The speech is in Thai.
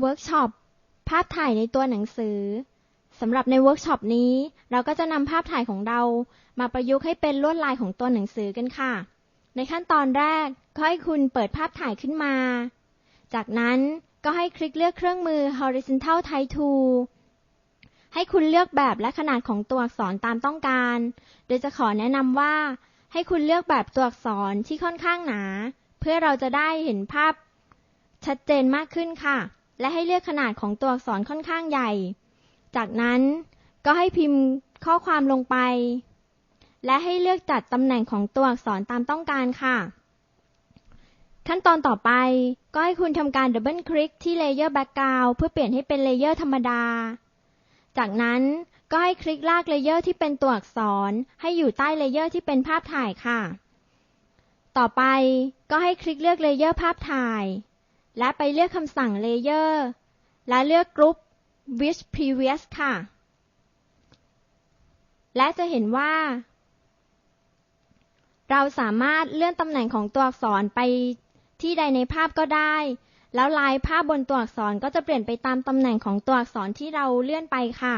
เวิร์กช็อปภาพถ่ายในตัวหนังสือสำหรับในเวิร์กช็อปนี้ เราก็จะนำภาพถ่ายของเรา มาประยุกต์ให้เป็นลวดลายของตัวหนังสือกันค่ะ ในขั้นตอนแรกก็ให้คุณเปิดภาพถ่ายขึ้นมา จากนั้นก็ให้คลิกเลือกเครื่องมือ horizontal type tool ให้คุณเลือกแบบและขนาดของตัวอักษรตามต้องการ โดยจะขอแนะนำว่า ให้คุณเลือกแบบตัวอักษรที่ค่อนข้างหนา เพื่อเราจะได้เห็นภาพชัดเจนมากขึ้นค่ะ และให้เลือกขนาดของตัวอักษรค่อนข้างใหญ่ จากนั้นก็ให้พิมพ์ข้อความลงไป และให้เลือกจัดตำแหน่งของตัวอักษรตามต้องการค่ะ ขั้นตอนต่อไปก็ให้คุณทำการดับเบิลคลิกที่เลเยอร์แบ็กกราวเพื่อเปลี่ยนให้เป็นเลเยอร์ธรรมดา จากนั้นก็ให้คลิกลากเลเยอร์ที่เป็นตัวอักษร ให้อยู่ใต้เลเยอร์ที่เป็นภาพถ่ายค่ะ ต่อไปก็ให้คลิกเลือกเลเยอร์ภาพถ่าย และไปเลือกคำสั่งเลเยอร์และเลือกกรุ๊ป with previous ค่ะ และจะเห็นว่า เราสามารถเลื่อนตำแหน่งของตัวอักษรไปที่ใดในภาพก็ได้ แล้วลายภาพบนตัวอักษรก็จะเปลี่ยนไปตามตำแหน่งของตัวอักษรที่เราเลื่อนไปค่ะ